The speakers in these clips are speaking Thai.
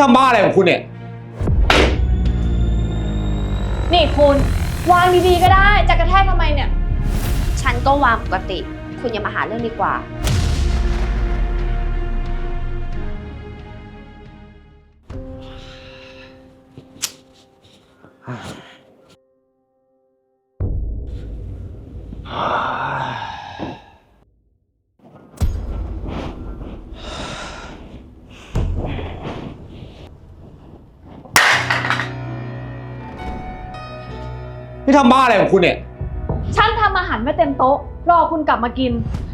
ทำบ้าอะไรของคุณเนี่ย นี่คุณวางดีๆก็ได้จะกระแทกทำไมเนี่ย ฉันก็วางปกติ คุณอย่ามาหาเรื่องดีกว่า นี่ทำบ้าอะไรของคุณเนี่ย ฉันทำอาหารไว้เต็มโต๊ะ รอคุณกลับมากิน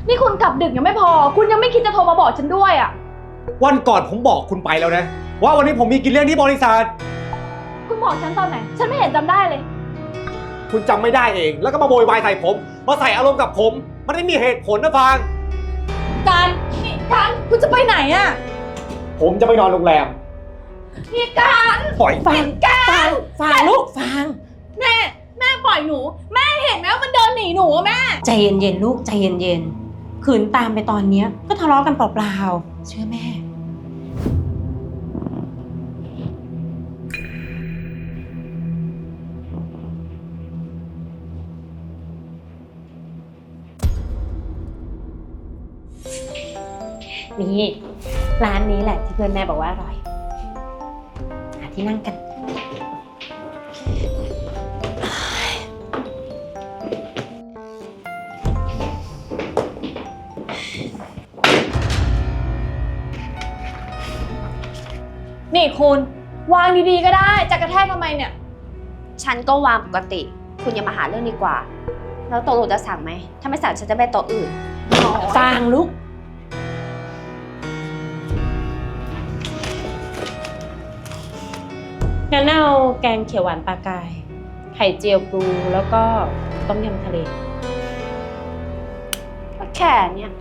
นี่คุณกลับดึกยังไม่พอ คุณยังไม่คิดจะโทรมาบอกฉันด้วยอะ วันก่อนผมบอกคุณไปแล้วนะ ว่าวันนี้ผมมีกินเลี้ยงที่บริษัท คุณบอกฉันตอนไหน ฉันไม่เห็นจำได้เลย คุณจำไม่ได้เอง แล้วก็มาโวยวายใส่ผม มาใส่อารมณ์กับผม มันไม่มีเหตุผลนะฟาง การนี่การคุณจะไปไหนอะผมจะไปนอนโรงแรมนี่การปล่อย ฟางฟางฟางลูกฟางแม่แม่ ปล่อยหนู แม่เห็นไหมว่ามันเดินหนีหนูอะแม่ ใจเย็นๆลูกใจเย็นๆขืนตามไปตอนเนี้ยก็ทะเลาะกันเปล่าๆเชื่อแม่ นี่ร้านนี้แหละที่เพื่อนแม่บอกว่าอร่อย หาที่นั่งกัน นี่คุณวางดีๆก็ได้ จะกระแทกทำไมเนี่ย ฉันก็วางปกติ คุณอย่ามาหาเรื่องดีกว่า แล้วโตะลงจะสั่งไหม ถ้าไม่สั่งฉันจะไปโต๊ะอื่นฟางลูก งั้นเอาแกงเขียวหวานปลากาย ไข่เจียวปูแล้วก็ต้มยำทะเล ก็แค่เนี้ย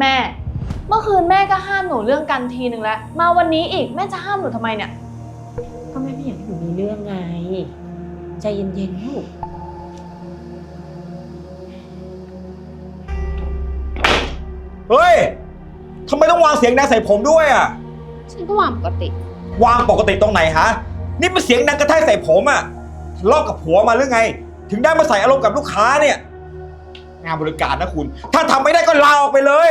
แม่ เมื่อคืนแม่ก็ห้ามหนูเรื่องกันทีหนึ่งแล้ว มาวันนี้อีกแม่จะห้ามหนูทำไมเนี่ย ก็แม่ไม่อยากให้หนูมีเรื่องไง ใจเย็นๆลูกเฮ้ย ทำไมต้องวางเสียงดังใส่ผมด้วยอะ ฉันก็วางปกติ วางปกติตรงไหนฮะ นี่มันเสียงดังกระแทกใส่ผมอะทะเลาะกับผัวมาหรือไง ถึงได้มาใส่อารมณ์กับลูกค้าเนี่ย งานบริการนะคุณ ถ้าทำไม่ได้ก็ลาออกไปเลย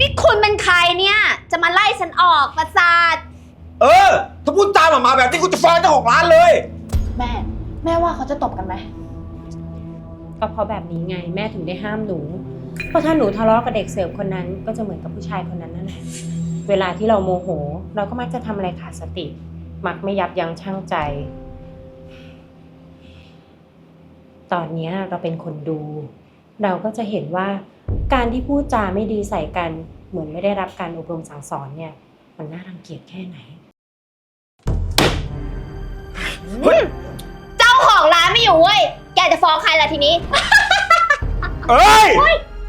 นี่คุณเป็นใครเนี่ย จะมาไล่ฉันออกประสาทเออ ถ้าพูดตามออกมาแบบนี้กูจะฟ้องเจ้าของร้านเลย แม่ แม่ว่าเขาจะตบกันไหม ก็เพราะแบบนี้ไงแม่ถึงได้ห้ามหนู เพราะถ้าหนูทะเลาะกับเด็กเสิร์ฟคนนั้น ก็จะเหมือนกับผู้ชายคนนั้นนั่นแหละเวลาที่เราโมโห เราก็มักจะทำอะไรขาดสติ มักไม่ยับยั้งชั่งใจ ตอนเนี้ยเราเป็นคนดู เราก็จะเห็นว่าการที่พูดจาไม่ดีใส่กันเหมือนไม่ได้รับการอบรมสั่งสอนเนี่ย มันน่ารังเกียจแค่ไหน เจ้าของร้านไม่อยู่เว้ย แกจะฟ้องใครล่ะทีนี้ เอ้ย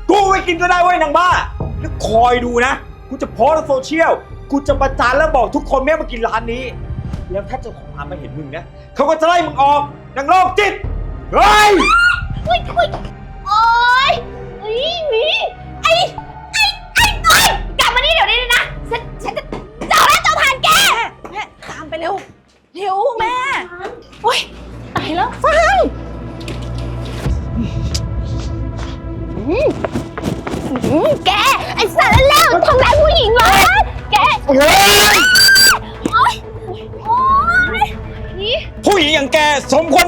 กูไปกินก็ได้เว้ยนางบ้า แล้วคอยดูนะ กูจะโพสต์ในโซเชียล กูจะประจานแล้วบอกทุกคนแม่มากินร้านนี้ แล้วถ้าเจ้าของร้านมาเห็นมึงนะ เขาก็จะไล่มึงออกนางโรคจิต เฮ้ยโอ๊ยโอ๊ยโอ๊ยเฮ้ยหนี่ไอ้ไอ้ไอ้โอ๊ยกลับมานี่เดี๋ยวนี้เลยนะ ฉันฉันจะเจ้าแล้วเจ้าผ่านแกแม่ตามไปเร็ว เร็วแม่โอ๊ยตายแล้วฟังอืมแก ไอ้สารแล้วทำร้ายผู้หญิงเหรอแกโอ้ยโอ๊ยโอ๊ยนี่ ผู้หญิงอย่างแกสมควร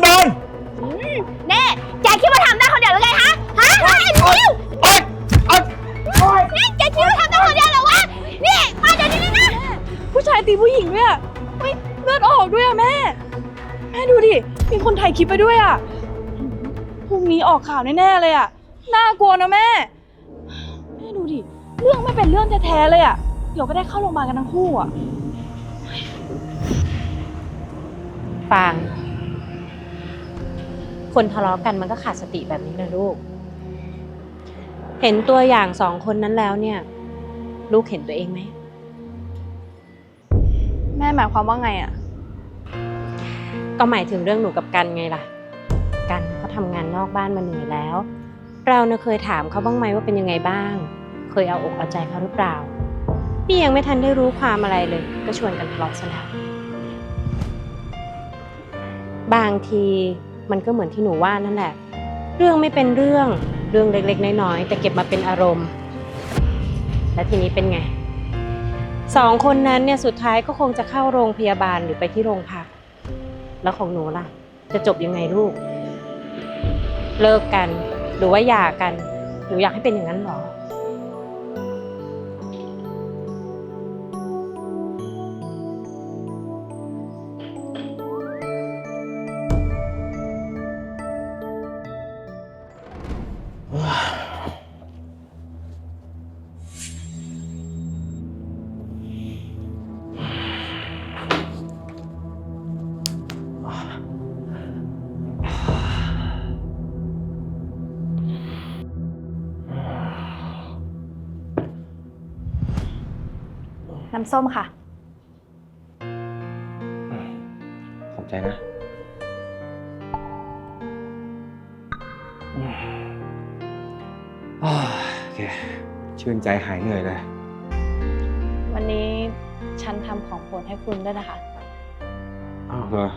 ผู้หญิงด้วยอะเฮ้ยเลือดออกด้วยอะแม่ แม่ดูดิ มีคนถ่ายคลิปไปด้วยอะพรุ่งนี้ออกข่าวแน่ๆเลยอะน่ากลัวนะแม่ แม่ดูดิ เรื่องไม่เป็นเรื่องแท้ๆเลยอะเดี๋ยวก็ได้เข้าโรงพยาบาลกันทั้งคู่อะฟาง คนทะเลาะกันมันก็ขาดสติแบบนี้นะลูก เห็นตัวอย่างสองคนนั้นแล้วเนี่ย ลูกเห็นตัวเองไหม แม่หมายความว่าไงอะก็หมายถึงเรื่องหนูกับกันไงล่ะ กันเขาทำงานนอกบ้านมาเหนื่อยแล้ว เราเนะเคยถามเขาบ้างไหมว่าเป็นยังไงบ้าง เคยเอาอกเอาใจเขาหรือเปล่า นี่ยังไม่ทันได้รู้ความอะไรเลย ก็ชวนกันทะเลาะซะแล้วบางทีมันก็เหมือนที่หนูว่านั่นแหละ เรื่องไม่เป็นเรื่องเรื่องเล็กๆน้อยๆแต่เก็บมาเป็นอารมณ์ และทีนี้เป็นไง สองคนนั้นเนี่ยสุดท้ายก็คงจะเข้าโรงพยาบาลหรือไปที่โรงพัก แล้วของหนูล่ะ จะจบยังไงลูก เลิกกันหรือว่าหย่ากัน หนูอยากให้เป็นอย่างนั้นหรอ น้ำส้มค่ะ ขอบใจนะอ่าโอเค ชื่นใจหายเหนื่อยเลย วันนี้ฉันทำของโปรดให้คุณด้วยนะคะ อ้าวเหรอ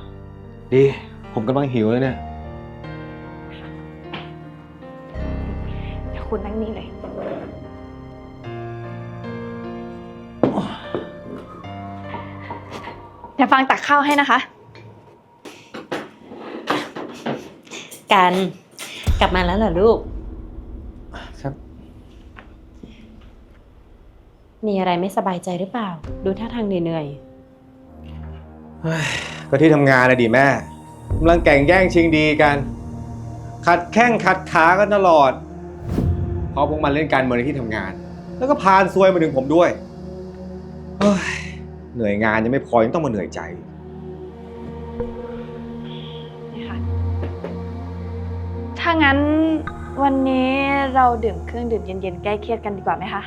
ดี ผมกำลังหิวเลยเนี่ย เดี๋ยวคุณนั่งนี่เลย ดี๋ยวฟังตักข้าวให้นะคะ กันกลับมาแล้วเหรอลูก ครับ มีอะไรไม่สบายใจหรือเปล่า ดูท่าทางเหนื่อยเฮ้ยก็ที่ทำงานนะดิแม่กำลังแก่งแย่งชิงดีกัน ขัดแข้งขัดขากันตลอด เพราะพวกมันเล่นการเมืองในที่ทำงาน แล้วก็พานซวยมาถึงผมด้วยเฮ้ย เหนื่อยงานยังไม่พอยังต้องมาเหนื่อยใจ นี่ค่ะ ถ้างั้นวันนี้เราดื่มเครื่องดื่มเย็นๆแก้เครียดกันดีกว่าไหมคะ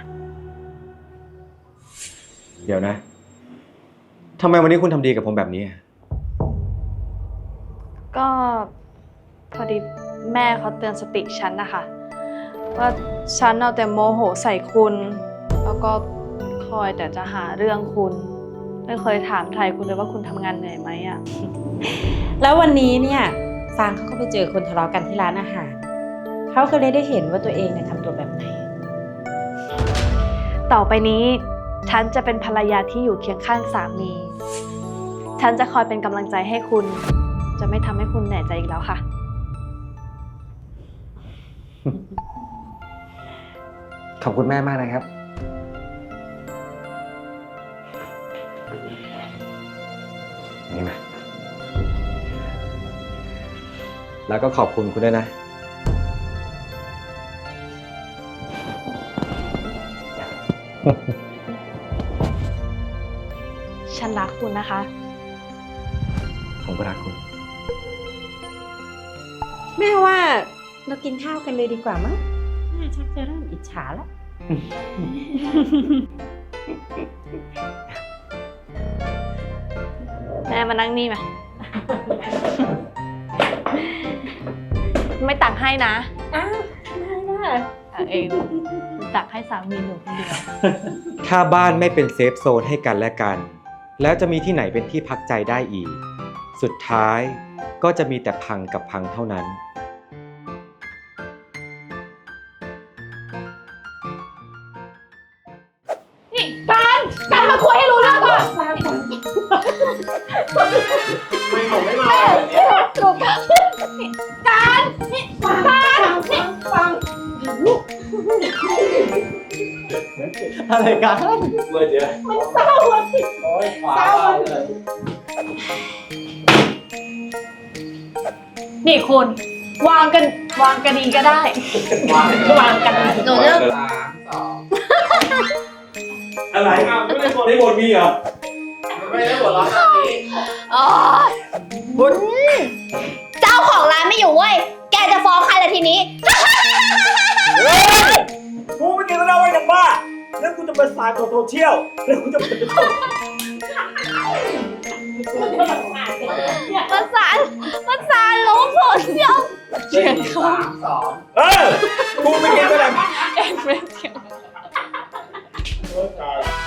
เดี๋ยวนะทำไมวันนี้คุณทำดีกับผมแบบนี้อะก็พอดีแม่เขาเตือนสติฉันนะคะ ว่าฉันเอาแต่โมโหใส่คุณ แล้วก็คอยแต่จะหาเรื่องคุณ ไม่เคยถามไทยคุณเลยว่าคุณทำงานเหนื่อยไหมอะๆแล้ววันนี้เนี่ยฟางเขาก็ไปเจอคนทะเลาะกันที่ร้านอาหาร เขาก็เลยได้เห็นว่าตัวเองเนี่ยทำตัวแบบไหน ต่อไปนี้ ฉันจะเป็นภรรยาที่อยู่เคียงข้างสามี ฉันจะคอยเป็นกำลังใจให้คุณ จะไม่ทำให้คุณเหนื่อยใจอีกแล้วค่ะ ขอบคุณแม่มากนะครับ นี่มาแล้วก็ขอบคุณคุณด้วยนะ ฉันรักคุณนะคะ ผมก็รักคุณ แม่ว่าเรากินข้าวกันเลยดีกว่ามั้งน่าชักจะเริ่มอิจฉาแล้วแม่มานั่งนี่มา ไม่ตักให้นะ อ้าวได้ได้ตักเองตักให้สามีหนูคนเดียว ถ้าบ้านไม่เป็นเซฟโซนให้กันและกัน แล้วจะมีที่ไหนเป็นที่พักใจได้อีก สุดท้ายก็จะมีแต่พังกับพังเท่านั้นนี่ ถูกการนี่การนี่ฟังอะไรกันเมื่อเดี๋ยวมันเศร้าอะสิ โอ้ยเศร้าเลย นี่คุณ วางกันวางกันดีก็ได้ วางกันหนูเริ่มอะไรไม่ได้บทได้บทมีเหรอ ไม่ได้หัวเราะแบบนี้อ๋อบุญเจ้าของร้านไม่อยู่เว้ย แกจะฟ้องใครล่ะทีนี้ กูไม่กินแล้วนะเว้ยนางบ้า แล้วกูจะประสานกับโซเชียลแล้วกูจะเป็นประสานประสานโลกโซเชียลสี่สามสองเออไปกินก็ได้แกล้งเฟรนเสียงเลิกกัน